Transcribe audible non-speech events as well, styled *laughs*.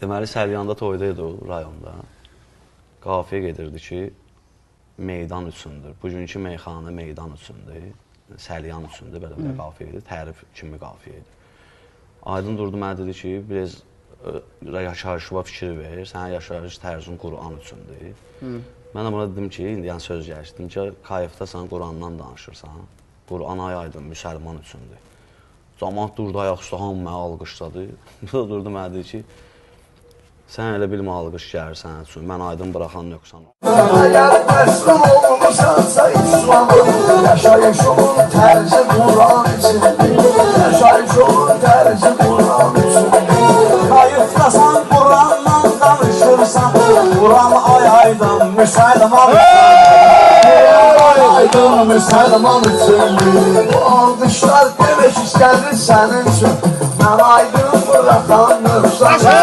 Deməli Səlyanda toyda idi o rayonda. Qafiyə gedirdi ki, meydan üçündür. Bugünkü meyxana meydan üçündür. Səlyan üçündür, belə-belə qafiyə idi. Tərif kimi qafiyə idi. Aydın durdu mənə dedi ki, biraz ə, yaşayışıva fikir ver. Sənin yaşayış tərzin Quran üçündür. Mən də buna dedim ki, indi yəni söz gəlişdim ki, kayıfda sən Qurandan danışırsan. Quran ay aydın müsəlman üçündür. Camaat durdu ayaq üstə hamı məni alqışladı. *laughs* Bu da durdu mənə dedi ki, Sən elə bilmə alqış gəlir sənin üçün. Mən aydın buraxan nöqsan. Əgər məslum olmuşansa İslamın, yaşayışımın tərzi Quran üçün. Yaşayışımın tərzi Quran üçün. Qayıtdasan Quranla danışırsan, Quran ay aydan müsəlman. Ay aydan müsəlman üçün. Bu alqışlar demək istədi sənin üçün. Mən aydın.